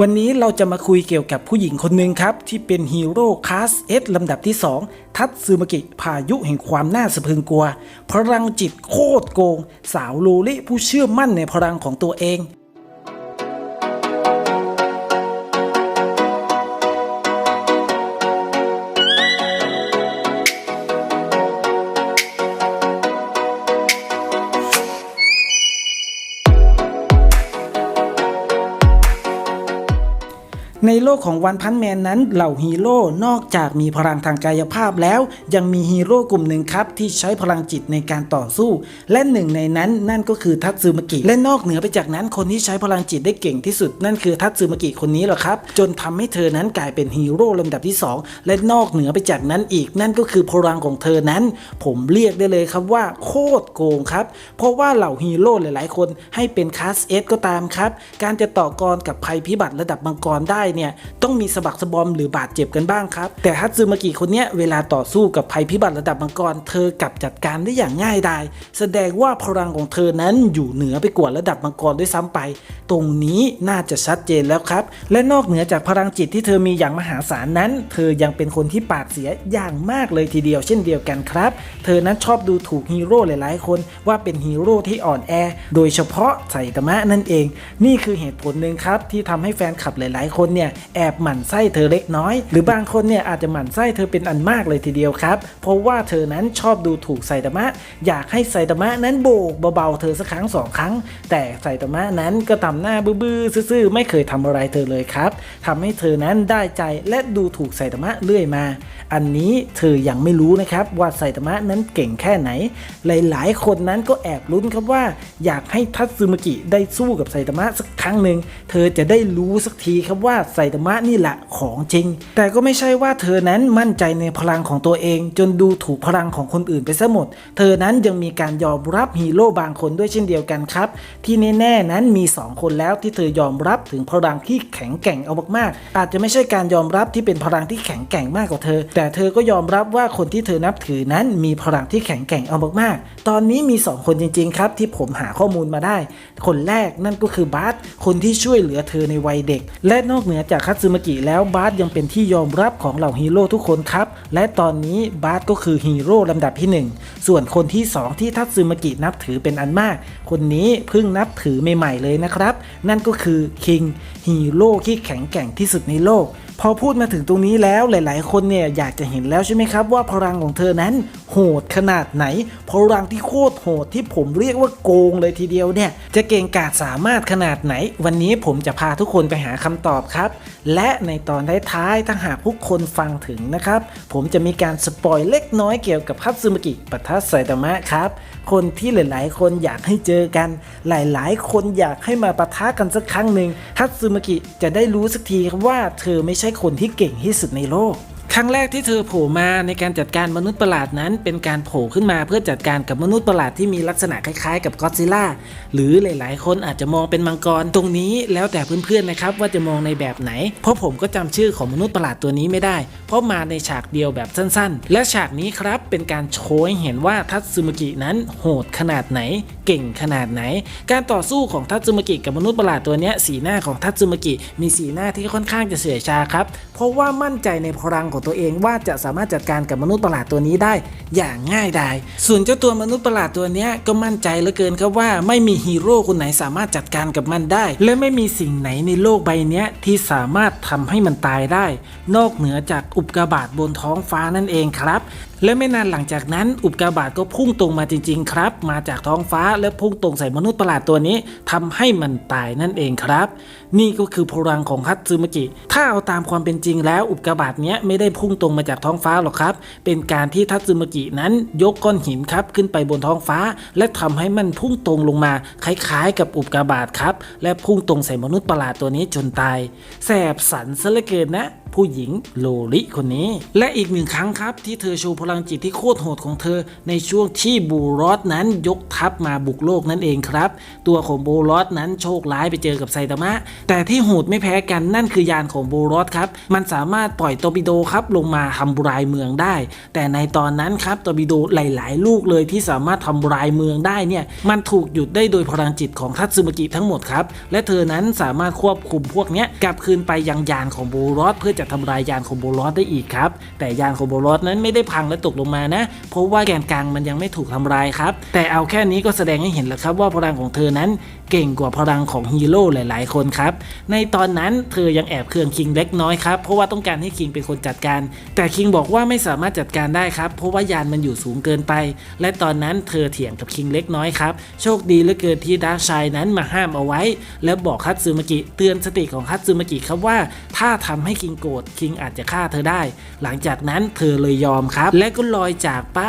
วันนี้เราจะมาคุยเกี่ยวกับผู้หญิงคนหนึ่งครับ ที่เป็นฮีโร่คลาสเอสลำดับที่ 2 ทัตซึมากิพายุแห่งความน่าสะพรึงกลัว พลังจิตโคตรโกง สาวโลลิผู้เชื่อมั่นในพลังของตัวเอง ในโลกของวันพันแมนนั้นเหล่าฮีโร่นอกจากมีพลังทางกายภาพแล้ว ยังมีฮีโร่กลุ่มหนึ่งครับ ที่ใช้พลังจิตในการต่อสู้ และหนึ่งในนั้นนั่นก็คือทัตซึมากิและนอกเหนือไปจากนั้นคนที่ใช้พลังจิตได้เก่งที่สุด นั่นคือทัตซึมากิคนนี้แหละครับ จนทำให้เธอนั้นกลายเป็นฮีโร่ลำดับที่ 2 และนอกเหนือไปจากนั้นอีก นั่นก็คือพลังของเธอนั้น ผมเรียกได้เลยครับว่าโคตรโกงครับเพราะว่าเหล่าฮีโร่หลาย ๆ คนให้เป็นคลาสเอสก็ตามครับการจะต่อกรกับภัยพิบัติระดับมังกรได้เนี่ยต้องมีสะบักสะบอมหรือบาดเจ็บกันบ้างครับ แต่ฮัตซึมากิคนเนี้ยเวลาต่อสู้กับภัยพิบัติระดับมังกรเธอกลับจัดการได้อย่างง่ายดายแสดงว่าพลังของเธอนั้นอยู่เหนือไปกว่าระดับมังกรด้วยซ้ำไป ตรงนี้น่าจะชัดเจนแล้วครับ และนอกเหนือจากพลังจิตที่เธอมีอย่างมหาศาลนั้น เธอยังเป็นคนที่ปากเสียอย่างมากเลยทีเดียวเช่นเดียวกันครับ เธอนั้นชอบดูถูกฮีโร่หลายๆ คนว่าเป็นฮีโร่ที่อ่อนแอ โดยเฉพาะไซตามะนั่นเอง นี่คือเหตุผลหนึ่งครับที่ทำให้แฟนคลับหลาย ๆ คนเนี่ยแอบหมั่นไส้เธอเล็กน้อย หรือบางคนเนี่ยอาจจะหมั่นไส้เธอเป็นอันมากเลยทีเดียวครับ เพราะว่าเธอนั้นชอบดูถูกไซตามะ อยากให้ไซตามะนั้นโบกเบาๆเธอสักครั้งสองครั้ง แต่ไซตามะนั้นก็ทำหน้าบื้อๆซื่อๆไม่เคยทำอะไรเธอเลยครับทำให้เธอนั้นได้ใจและดูถูกไซตามะเรื่อยมา อันนี้เธอยังไม่รู้นะครับว่าไซตามะนั้นเก่งแค่ไหน หลายๆ คนนั้นก็แอบลุ้นครับว่า อยากให้ทัตซึมกิได้สู้กับไซตามะสักครั้งหนึ่งเธอจะได้รู้สักทีครับว่าไซตามะนี่แหละของจริง แต่ก็ไม่ใช่ว่าเธอนั้นมั่นใจในพลังของตัวเอง จนดูถูกพลังของคนอื่นไปซะหมด เธอนั้นยังมีการยอมรับฮีโร่บางคนด้วยเช่นเดียวกันครับ ที่แน่ๆนั้นมี 2 คนแล้วที่เธอยอมรับถึงพลังที่แข็งแกร่งเอามากๆอาจจะไม่ใช่การยอมรับที่เป็นพลังที่แข็งแกร่งมากกว่าเธอแต่แต่เธอก็ยอมรับว่าคนที่เธอนับถือนั้นมีพลังที่แข็งแกร่งเอามากๆ ตอนนี้มี 2 คนจริงๆครับ ที่ผมหาข้อมูลมาได้ คนแรกนั่นก็คือบาร์สคนที่ช่วยเหลือเธอในวัยเด็ก และนอกเหนือจากคัตซึมากิแล้วบาร์สยังเป็นที่ยอมรับของเหล่าฮีโร่ทุกคนครับ และตอนนี้บาร์สก็คือฮีโร่ลำดับที่ 1 ส่วนคนที่ 2 ที่ทัตซึมากินับถือเป็นอันมาก คนนี้เพิ่งนับถือใหม่ๆเลยนะครับ นั่นก็คือคิงฮีโร่ที่แข็งแกร่งที่สุดในโลก พอพูดมาถึงตรงนี้แล้วหลาย ๆ คนเนี่ยอยากจะเห็นแล้วใช่ไหมครับว่าพลังของเธอนั้นโหดขนาดไหน พลังที่โคตรโหดที่ผมเรียกว่าโกงเลยทีเดียวเนี่ย จะเก่งกาจสามารถขนาดไหน วันนี้ผมจะพาทุกคนไปหาคำตอบครับ และในตอนท้ายๆถ้าหากทุกคนฟังถึงนะครับ ผมจะมีการสปอยเล็กน้อยเกี่ยวกับฮัตซึมกิปะทะไซตามะครับ คนที่หลาย ๆ คนอยากให้เจอกัน หลาย ๆ คนอยากให้มาปะทะกันสักครั้งหนึ่งฮัตซึมกิจะได้รู้สักทีครับว่าเธอไม่ใช่คนที่เก่งที่สุดในโลก ครั้งแรกที่เธอโผล่มาในการจัดการมนุษย์ประหลาดนั้น เป็นการโผล่ขึ้นมาเพื่อจัดการกับมนุษย์ประหลาดที่มีลักษณะคล้ายๆ กับก็อดซิลล่าหรือหลายๆ คนอาจจะมองเป็นมังกรตรงนี้แล้วแต่เพื่อนๆนะครับว่าจะมองในแบบไหน เพราะผมก็จำชื่อของมนุษย์ประหลาดตัวนี้ไม่ได้ เพราะมาในฉากเดียวแบบสั้นๆ และฉากนี้ครับเป็นการโชว์ให้เห็นว่าทัตซึมากินั้นโหดขนาดไหน เก่งขนาดไหน การต่อสู้ของทัตซึมากิกับมนุษย์ประหลาดตัวนี้สีหน้าของทัตซึมากิมีสีหน้าที่ค่อนข้างจะเฉื่อยชาครับเพราะว่ามั่นใจในพลังของตัวเองว่าจะสามารถจัดการกับมนุษย์ประหลาดตัวนี้ได้อย่างง่ายดายส่วนเจ้าตัวมนุษย์ประหลาดตัวนี้ก็มั่นใจเหลือเกินครับว่าไม่มีฮีโร่คนไหนสามารถจัดการกับมันได้ และไม่มีสิ่งไหนในโลกใบนี้ที่สามารถทำให้มันตายได้ นอกเหนือจากอุกกาบาตบนท้องฟ้านั่นเองครับ และไม่นานหลังจากนั้นอุกกาบาตก็พุ่งตรงมาจริง ๆ ครับ มาจากท้องฟ้าและพุ่งตรงใส่มนุษย์ประหลาดตัวนี้ทำให้มันตายนั่นเองครับ นี่ก็คือพลังของฮัตซึมกิ ถ้าเอาตามความเป็นจริงแล้วอุกกาบาตเนี้ยไม่ได้พุ่งตรงมาจากท้องฟ้าหรอกครับ เป็นการที่ทัตซึมกินั้นยกก้อนหินครับขึ้นไปบนท้องฟ้า และทำให้มันพุ่งตรงลงมาคล้ายๆ กับอุกกาบาตครับและพุ่งตรงใส่มนุษย์ประหลาดตัวนี้จนตายแสบสันซะเหลือเกินนะ ผู้หญิงโลริคนนี้ และอีกหนึ่งครั้งครับที่เธอโชว์พลังจิตที่โคตรโหดของเธอ ในช่วงที่บูรอสนั้นยกทัพมาบุกโลกนั่นเองครับ ตัวของบูรอสนั้นโชคร้ายไปเจอกับไซตามะ แต่ที่โหดไม่แพ้กันนั่นคือยานของบูรอสครับ มันสามารถปล่อยตบิโดครับลงมาทำลายเมืองได้ แต่ในตอนนั้นครับตบิโดหลาย ๆ ลูกเลยที่สามารถทำลายเมืองได้เนี่ยมันถูกหยุดได้โดยพลังจิตของทัตสึมกิทั้งหมดครับและเธอนั้นสามารถควบคุมพวกนี้กลับคืนไปยังยานของบูรอสเพื่อจะทำลายยานของบูรอสได้อีกครับ แต่ยานของบูรอสนั้นไม่ได้พังและตกลงมานะ เพราะว่าแกนกลางมันยังไม่ถูกทำลายครับ แต่เอาแค่นี้ก็แสดงให้เห็นแล้วครับว่าพลังของเธอนั้น เก่งกว่าพลังของฮีโร่หลายๆ คนครับ ในตอนนั้นเธอยังแอบเคืองคิงเล็กน้อยครับ เพราะว่าต้องการให้คิงเป็นคนจัดการ แต่คิงบอกว่าไม่สามารถจัดการได้ครับ เพราะว่ายานมันอยู่สูงเกินไป และตอนนั้นเธอเถียงกับคิงเล็กน้อยครับ โชคดีเหลือเกินที่ดาร์ชัยนั้นมาห้ามเอาไว้ แล้วบอกคัตซึมากิเตือนสติของคัตซึมากิครับว่า ถ้าทำให้คิงโกรธคิงอาจจะฆ่าเธอได้ หลังจากนั้นเธอเลยยอมครับ และก็ลอยจากไป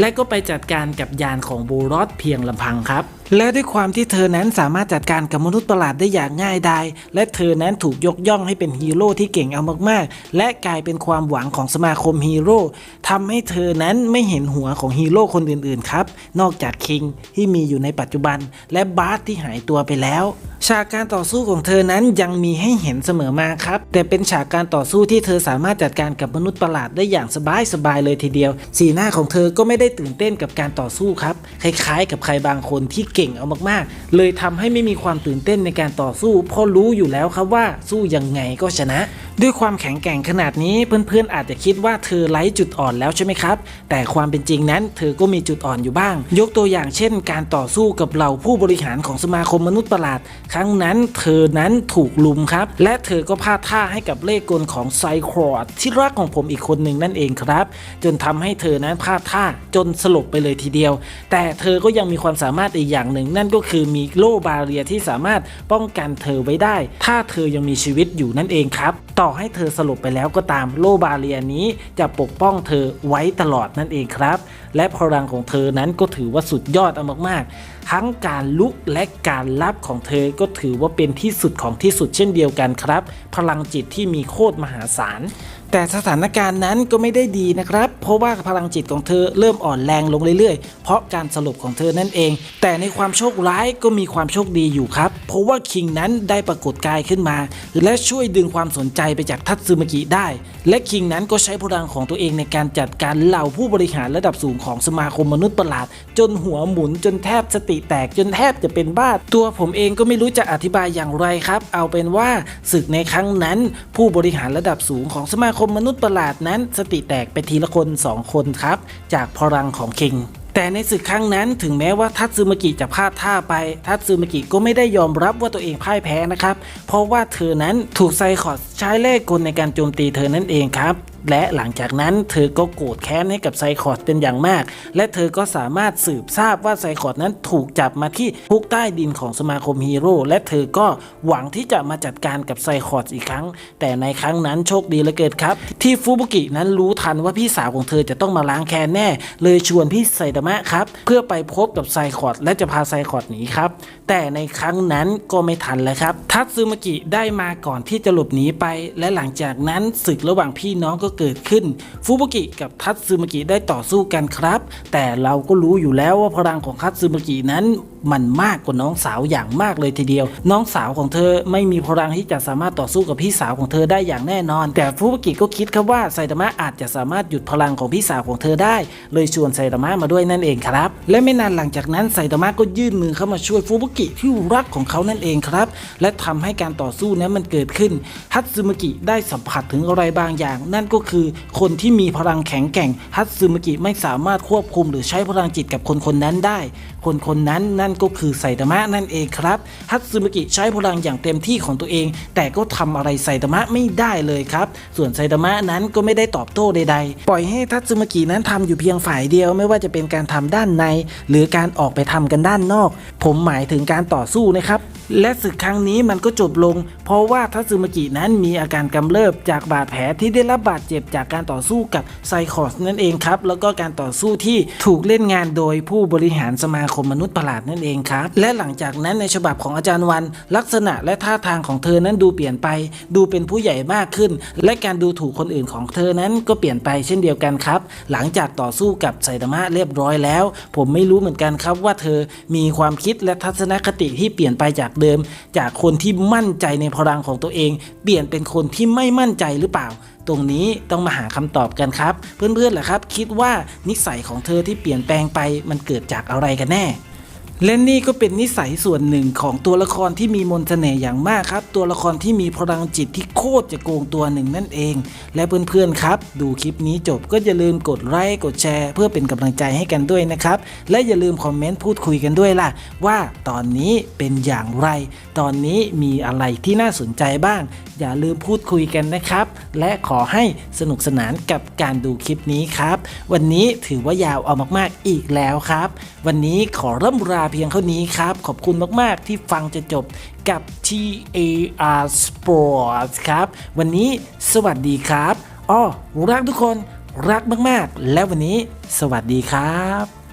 และก็ไปจัดการกับยานของบูรอสเพียงลำพังครับ และด้วยความที่เธอนั้นสามารถจัดการกับมนุษย์ประหลาดได้อย่างง่ายดายและเธอนั้นถูกยกย่องให้เป็นฮีโร่ที่เก่งเอามากๆ และกลายเป็นความหวังของสมาคมฮีโร่ทำให้เธอนั้นไม่เห็นหัวของฮีโร่คนอื่นๆครับ นอกจากคิงที่มีอยู่ในปัจจุบัน และบาร์ที่หายตัวไปแล้ว ฉากการต่อสู้ของเธอนั้นยังมีให้เห็นเสมอมาครับ แต่เป็นฉากการต่อสู้ที่เธอสามารถจัดการกับมนุษย์ประหลาดได้อย่างสบายๆเลยทีเดียว สีหน้าของเธอก็ไม่ได้ตื่นเต้นกับการต่อสู้ครับ คล้ายๆ กับใครบางคนที่เก่งเอามากๆ เลยทำให้ไม่มีความตื่นเต้นในการต่อสู้เพราะรู้อยู่แล้วครับว่าสู้ยังไงก็ชนะ ด้วยความแข็งแกร่งขนาดนี้เพื่อนๆอาจจะคิดว่าเธอไร้จุดอ่อนแล้วใช่ไหมครับ แต่ความเป็นจริงนั้นเธอก็มีจุดอ่อนอยู่บ้าง ยกตัวอย่างเช่น การต่อสู้กับเหล่าผู้บริหารของสมาคมมนุษย์ประหลาด ครั้งนั้นเธอนั้นถูกลุมครับ และเธอก็พลาดท่าให้กับเล่ห์กลของไซครอดที่รักของผมอีกคนหนึ่งนั่นเองครับ จนทำให้เธอนั้นพลาดท่าจนสลบไปเลยทีเดียว แต่เธอก็ยังมีความสามารถอีกอย่างหนึ่ง นั่นก็คือมีโล่บาเรียที่สามารถป้องกันเธอไว้ได้ ถ้าเธอยังมีชีวิตอยู่นั่นเองครับต่อให้เธอสลบไปแล้วก็ตามโลบาเรียนี้จะปกป้องเธอไว้ตลอดนั่นเองครับ และพลังของเธอนั้นก็ถือว่าสุดยอดอมากๆ ทั้งการลุกและการรับของเธอก็ถือว่าเป็นที่สุดของที่สุดเช่นเดียวกันครับ พลังจิตที่มีโคตรมหาศาลแต่สถานการณ์นั้นก็ไม่ได้ดีนะครับ เพราะว่าพลังจิตของเธอเริ่มอ่อนแรงลงเรื่อยๆ เพราะการสลบของเธอนั่นเอง แต่ในความโชคร้ายก็มีความโชคดีอยู่ครับ เพราะว่าคิงนั้นได้ปรากฏกายขึ้นมา และช่วยดึงความสนใจไปจากทัตซึมากิได้ และคิงนั้นก็ใช้พลังของตัวเองในการจัดการเหล่าผู้บริหารระดับสูงของสมาคมมนุษย์ประหลาด จนหัวหมุนจนแทบสติแตกจนแทบจะเป็นบ้า ตัวผมเองก็ไม่รู้จะอธิบายอย่างไรครับ เอาเป็นว่าศึกในครั้งนั้น ผู้บริหารระดับสูงของสมาคมมนุษย์ประหลาดนั้น สติแตกไปทีละคนสองคนครับ จากพลังของคิงแต่ในศึกครั้งนั้นถึงแม้ว่าทัตซึมากิจะพลาดท่าไป ทัตซึมากิก็ไม่ได้ยอมรับว่าตัวเองพ่ายแพ้นะครับ เพราะว่าเธอนั้นถูกไซคอสใช้เล่ห์กลในการโจมตีเธอนั่นเองครับ และหลังจากนั้นเธอก็โกรธแค้นให้กับไซคอร์ดเป็นอย่างมาก และเธอก็สามารถสืบทราบว่าไซคอร์ดนั้นถูกจับมาที่คุกใต้ดินของสมาคมฮีโร่และเธอก็หวังที่จะมาจัดการกับไซคอร์ดอีกครั้ง แต่ในครั้งนั้นโชคดีเหลือเกินครับ ที่ฟูบุกินั้นรู้ทันว่าพี่สาวของเธอจะต้องมาล้างแค้นแน่ เลยชวนพี่ไซดามะครับเพื่อไปพบกับไซคอร์ดและจะพาไซคอร์ดหนีครับแต่ในครั้งนั้นก็ไม่ทันแล้วครับทัตซึมากิได้มาก่อนที่จะหลบหนีไป และหลังจากนั้นศึกระหว่างพี่น้องก็เกิดขึ้น ฟูบุกิกับทัตซึมากิได้ต่อสู้กันครับ แต่เราก็รู้อยู่แล้วว่าพลังของทัตซึมากินั้นมันมากกว่าน้องสาวอย่างมากเลยทีเดียว น้องสาวของเธอไม่มีพลังที่จะสามารถต่อสู้กับพี่สาวของเธอได้อย่างแน่นอน แต่ฟูบุกิก็คิดครับว่าไซตามะอาจจะสามารถหยุดพลังของพี่สาวของเธอได้ เลยชวนไซตามะมาด้วยนั่นเองครับ และไม่นานหลังจากนั้นไซตามะก็ยื่นมือเข้ามาช่วยฟูบุกิที่รักของเขานั่นเองครับ และทำให้การต่อสู้นั้นมันเกิดขึ้นฮัตซึมากิได้สัมผัสถึงอะไรบางอย่าง นั่นก็คือคนที่มีพลังแข็งแกร่งฮัตซึมกิไม่สามารถควบคุมหรือใช้พลังจิตกับคนคนนั้นได้ คนคนนั้นนั่นก็คือไซตามะนั่นเองครับฮัตซึมากิใช้พลังอย่างเต็มที่ของตัวเอง แต่ก็ทำอะไรไซตามะไม่ได้เลยครับ ส่วนไซตามะนั้นก็ไม่ได้ตอบโต้ใดๆ ปล่อยให้ทัตซึมากินั้นทำอยู่เพียงฝ่ายเดียว ไม่ว่าจะเป็นการทำด้านใน หรือการออกไปทำกันด้านนอก ผมหมายถึงการต่อสู้นะครับและศึกครั้งนี้มันก็จบลง เพราะว่าทัตสึมากินั้นมีอาการกำเริบจากบาดแผลที่ได้รับบาดเจ็บจากการต่อสู้กับไซคอสนั่นเองครับ แล้วก็การต่อสู้ที่ถูกเล่นงานโดยผู้บริหารสมาคมมนุษย์ประหลาดนั่นเองครับ และหลังจากนั้นในฉบับของอาจารย์วัน ลักษณะและท่าทางของเธอนั้นดูเปลี่ยนไป ดูเป็นผู้ใหญ่มากขึ้น และการดูถูกคนอื่นของเธอนั้นก็เปลี่ยนไปเช่นเดียวกันครับ หลังจากต่อสู้กับไซตามะเรียบร้อยแล้ว ผมไม่รู้เหมือนกันครับว่าเธอมีความคิดและทัศนคติที่เปลี่ยนไปจากเดิม จากคนที่มั่นใจในพลังของตัวเอง เปลี่ยนเป็นคนที่ไม่มั่นใจหรือเปล่า ตรงนี้ต้องมาหาคำตอบกันครับ เพื่อนๆล่ะครับ คิดว่านิสัยของเธอที่เปลี่ยนแปลงไปมันเกิดจากอะไรกันแน่ และนี่ก็เป็นนิสัยส่วนหนึ่งของตัวละครที่มีมนต์เสน่ห์อย่างมากครับ ตัวละครที่มีพลังจิตที่โคตรจะโกงตัวหนึ่งนั่นเอง และเพื่อนๆครับ ดูคลิปนี้จบก็อย่าลืมกดไลค์กดแชร์ เพื่อเป็นกำลังใจให้กันด้วยนะครับ และอย่าลืมคอมเมนต์พูดคุยกันด้วยล่ะ ว่าตอนนี้เป็นอย่างไร ตอนนี้มีอะไรที่น่าสนใจบ้าง อย่าลืมพูดคุยกันนะครับ และขอให้สนุกสนานกับการดูคลิปนี้ครับ วันนี้ถือว่ายาวเอามากๆอีกแล้วครับ วันนี้ขอร่ำราเพียงเท่านี้ครับ ขอบคุณมากๆที่ฟังจะจบกับ TAR Sports ครับ วันนี้สวัสดีครับอ้อรักทุกคนรักมากๆ และวันนี้สวัสดีครับ